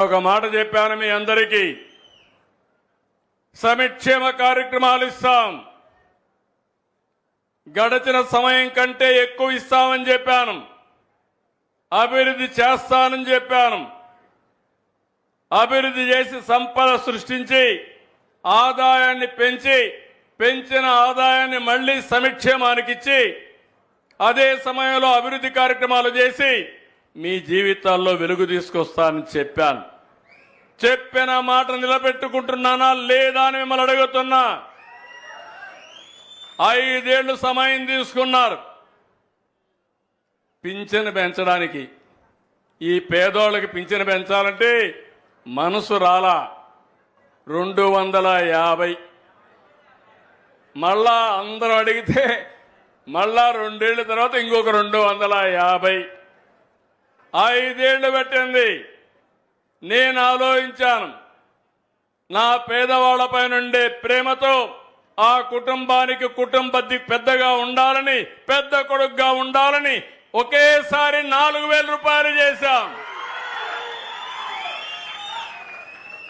ఒక మాట చెప్పాను మీ అందరికీ. సమిక్షేమ కార్యక్రమాలు ఇస్తాం. గడచిన సమయం కంటే ఎక్కువ ఇస్తామని చెప్పాను. అభివృద్ధి చేస్తానని చెప్పాను. అభివృద్ధి చేసి సంపద సృష్టించి ఆదాయాన్ని పెంచి పెంచిన ఆదాయాన్ని మళ్ళీ సమిక్షేమానికి ఇచ్చి అదే సమయంలో అభివృద్ధి కార్యక్రమాలు చేసి మీ జీవితాల్లో వెలుగు తీసుకొస్తానని చెప్పాను. చెప్పిన మాట నిలబెట్టుకుంటున్నానా లేదా అని మిమ్మల్ని అడుగుతున్నా. ఐదేళ్ళు సమయం తీసుకున్నారు. పింఛను పెంచడానికి. ఈ పేదోళ్ళకి పింఛను పెంచాలంటే మనసు రాలా. రెండు వందల యాభై. మళ్ళా అందరూ అడిగితే మళ్ళా రెండేళ్ళ తర్వాత ఇంకొక రెండు వందల యాభై. ఐదేళ్ళు పెట్టింది. నేను ఆలోచించాను. నా పేదవాళ్ళపై నుండే ప్రేమతో ఆ కుటుంబానికి కుటుంబ పెద్దగా ఉండాలని పెద్ద కొడుకుగా ఉండాలని ఒకేసారి నాలుగు వేల రూపాయలు చేశాం.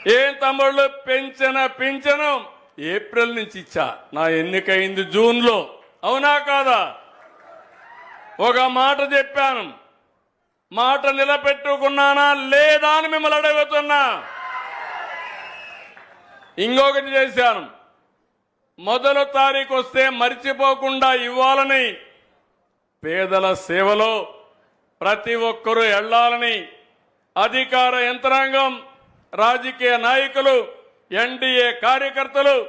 ఏం తమ్ముళ్ళు? పెంచిన పింఛను ఏప్రిల్ నుంచి ఇచ్చా. నా ఎన్నికైంది జూన్లో అవునా కాదా? ఒక మాట చెప్పాను. మాట నిలబెట్టుకున్నానా లేదా అని మిమ్మల్ని అడుగుతున్నా. ఇంకొకటి చేశాను. మొదలు తారీఖు వస్తే మర్చిపోకుండా ఇవ్వాలని పేదల సేవలో ప్రతి ఒక్కరూ వెళ్ళాలని అధికార యంత్రాంగం రాజకీయ నాయకులు ఎన్డీఏ కార్యకర్తలు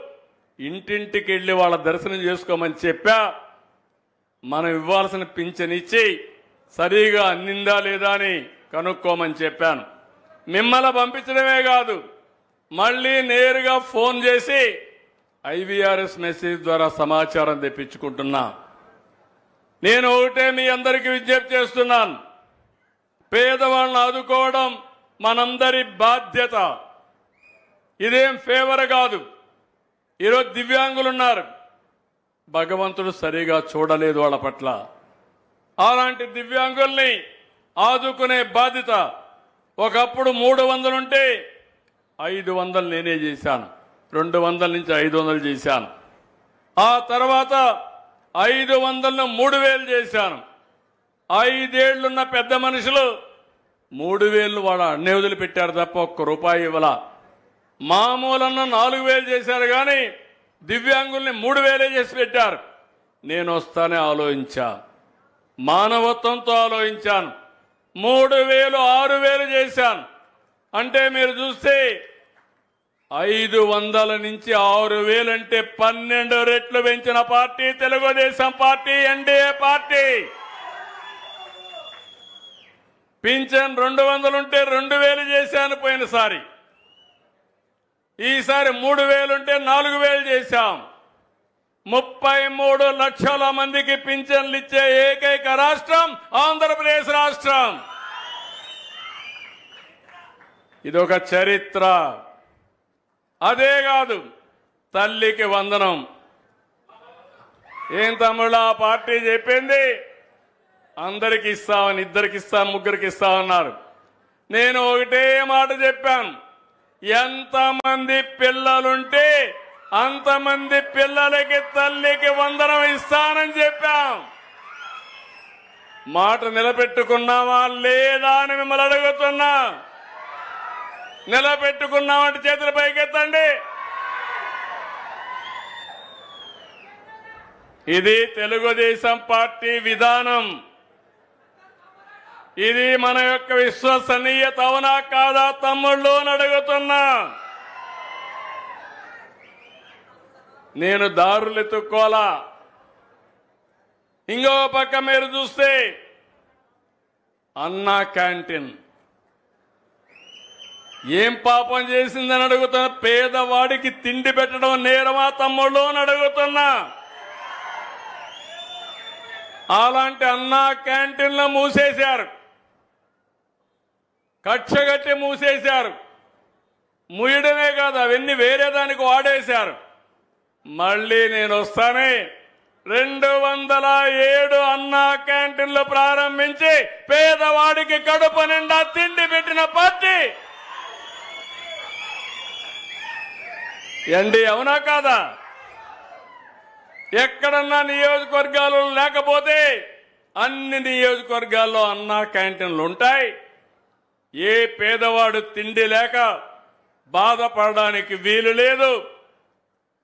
ఇంటింటికి వెళ్ళి వాళ్ళ దర్శనం చేసుకోమని చెప్పా. మనం ఇవ్వాల్సిన పింఛన్ ఇచ్చి సరిగా అందిందా లేదా అని కనుక్కోమని చెప్పాను. మిమ్మల్ని పంపించడమే కాదు మళ్ళీ నేరుగా ఫోన్ చేసి ఐవీఆర్ఎస్ మెసేజ్ ద్వారా సమాచారం తెప్పించుకుంటున్నా. నేను ఒకటే మీ అందరికీ విజ్ఞప్తి చేస్తున్నాను. పేదవాళ్ళని ఆదుకోవడం మనందరి బాధ్యత. ఇదేం ఫేవర్ కాదు. ఈరోజు దివ్యాంగులు ఉన్నారు. భగవంతుడు సరిగా చూడలేదు వాళ్ళ పట్ల. అలాంటి దివ్యాంగుల్ని ఆదుకునే బాధ్యత ఒకప్పుడు మూడు వందలుంటే ఐదు వందలు నేనే చేశాను. రెండు వందల నుంచి ఐదు వందలు చేశాను. ఆ తర్వాత ఐదు వందలను మూడు వేలు చేశాను. ఐదేళ్ళున్న పెద్ద మనుషులు మూడు వేలు వాళ్ళ అన్నే వదిలిపెట్టారు తప్ప ఒక్క రూపాయి ఇవ్వాల. మామూలన్న నాలుగు వేలు చేశారు కానీ దివ్యాంగుల్ని మూడు వేలే చేసి పెట్టారు. నేను వస్తానే ఆలోచించా. మానవత్వంతో ఆలోచించాను. మూడు వేలు ఆరు వేలు చేశాను. అంటే మీరు చూస్తే ఐదు వందల నుంచి ఆరు వేలంటే పన్నెండు రెట్లు పెంచిన party Telugu Desam party NDA party. Pension రెండు వందలుంటే రెండు వేలు చేశాను పోయినసారి. ఈసారి మూడు వేలుంటే నాలుగు వేలు చేశాం. ముప్పై మూడు లక్షల మందికి పింఛన్లు ఇచ్చే ఏకైక రాష్ట్రం ఆంధ్రప్రదేశ్ రాష్ట్రం. ఇదొక చరిత్ర. అదే కాదు తల్లికి వందనం. ఏం తమ్ముళ్ళు ఆ పార్టీ చెప్పింది? అందరికి ఇస్తామని ఇద్దరికి ఇస్తాం ముగ్గురికి ఇస్తామన్నారు నేను ఒకటే మాట చెప్పాను. ఎంతమంది పిల్లలుంటే అంతమంది పిల్లలకి తల్లికి వందనం ఇస్తానని చెప్పాం. మాట నిలబెట్టుకున్నావా లేదా అని మిమ్మల్ని అడుగుతున్నా. నిలబెట్టుకున్నామంటే చేతులు పైకెత్తండి. ఇది తెలుగుదేశం పార్టీ విధానం. ఇది మన యొక్క విశ్వసనీయత అవునా కాదా తమ్ముళ్ళు అని అడుగుతున్నా. నేను దారులు ఎత్తుక్కోలా ఇంకో పక్క మీరు చూస్తే అన్నా క్యాంటీన్. ఏం పాపం చేసిందని అడుగుతున్నా పేదవాడికి తిండి పెట్టడం నేరమా తమ్ముళ్ళు అని అడుగుతున్నా. అలాంటి అన్నా క్యాంటీన్లు మూసేశారు. కక్షగట్టి మూసేశారు. ముయడమే కాదు అవన్నీ వేరే దానికి వాడేశారు. మళ్ళీ నేను వస్తానే. రెండు వందల ఏడు అన్నా క్యాంటీన్లు ప్రారంభించి పేదవాడికి కడుపు నిండా తిండి పెట్టిన పార్టీ ఎండి అవునా కాదా? ఎక్కడన్నా నియోజకవర్గాలు లేకపోతే అన్ని నియోజకవర్గాల్లో అన్నా క్యాంటీన్లు ఉంటాయి. ఏ పేదవాడు తిండి లేక బాధపడడానికి వీలు లేదు.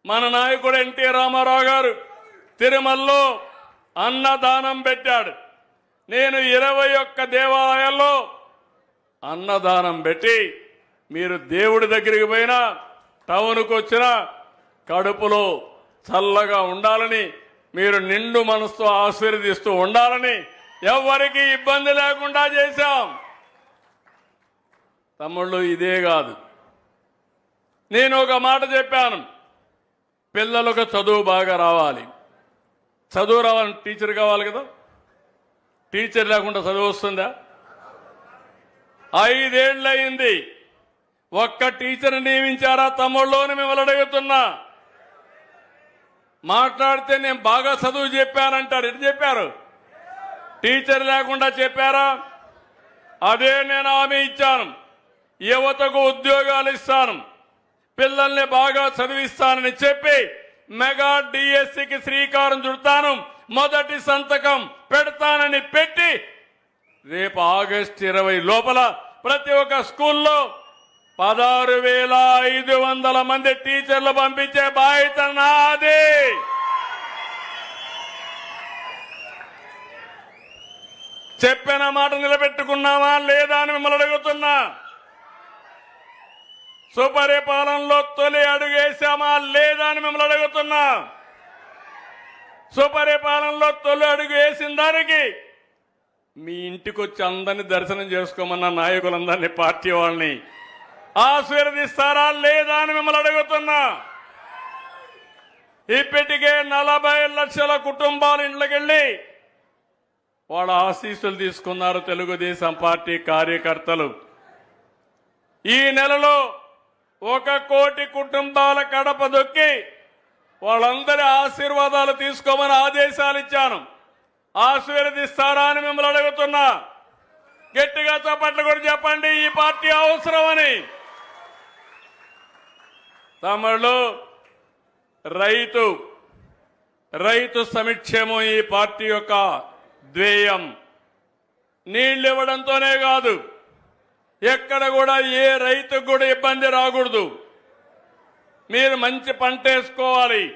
మన నాయకుడు ఎన్టీ రామారావు గారు తిరుమలలో అన్నదానం పెట్టాడు. నేను ఇరవై ఒక్క దేవాలయాల్లో అన్నదానం పెట్టి మీరు దేవుడి దగ్గరికి పోయినా టౌన్కు వచ్చినా కడుపులో చల్లగా ఉండాలని మీరు నిండు మనసుతో ఆశీర్వదిస్తూ ఉండాలని ఎవ్వరికీ ఇబ్బంది లేకుండా చేశాం. తమ్ముళ్ళు ఇదే కాదు. నేను ఒక మాట చెప్పాను. పిల్లలకు చదువు బాగా రావాలి. చదువు రావాలని టీచర్ కావాలి కదా? టీచర్ లేకుండా చదువు వస్తుందా? ఐదేళ్ళయింది ఒక్క టీచర్ నియమించారా? తమ్ముళ్ళు అని మిమ్మల్ని అడుగుతున్నా. మాట్లాడితే నేను బాగా చదువు చెప్పానంటారు. ఎటు చెప్పారు? టీచర్ లేకుండా చెప్పారా? అదే నేను హామీ ఇచ్చాను. యువతకు ఉద్యోగాలు ఇస్తాను. పిల్లల్ని బాగా చదివిస్తానని చెప్పి మెగా డిఎస్సికి శ్రీకారం చుడతాను. మొదటి సంతకం పెడతానని పెట్టి రేపు ఆగస్టు ఇరవై లోపల ప్రతి ఒక్క స్కూల్లో పదహారు వేల ఐదు వందల మంది టీచర్లు పంపించే బాధ్యత నాది. చెప్పిన మాట నిలబెట్టుకున్నావా లేదా అని మిమ్మల్ని అడుగుతున్నా. సుపరిపాలనలో తొలి అడుగేశామా లేదా అని మిమ్మల్ని అడుగుతున్నా. సుపరిపాలనలో తొలి అడుగు వేసిన దానికి మీ ఇంటికి వచ్చి అందరిని దర్శనం చేసుకోమన్న నాయకులందరినీ పార్టీ వాళ్ళని ఆశీర్వదిస్తారా లేదా అని మిమ్మల్ని అడుగుతున్నా. ఇప్పటికే నలభై లక్షల కుటుంబాలు ఇంట్లోకెళ్ళి వాళ్ళ ఆశీస్సులు తీసుకున్నారు తెలుగుదేశం పార్టీ కార్యకర్తలు. ఈ నెలలో ఒక కోటి కుటుంబాల కడప దొక్కి వాళ్ళందరి ఆశీర్వాదాలు తీసుకోమని ఆదేశాలు ఇచ్చాను. ఆశీర్వదిస్తారా అని మిమ్మల్ని అడుగుతున్నా. గట్టిగా చప్పట్లు కూడా చెప్పండి ఈ పార్టీ అవసరమని. తమిళలో రైతు రైతు సమిక్షేమం ఈ పార్టీ యొక్క ధ్యేయం. నీళ్ళు ఇవ్వడంతోనే కాదు. ఎక్కడ కూడా ఏ రైతుకు కూడా ఇబ్బంది రాకూడదు. మీరు మంచి పంట వేసుకోవాలి.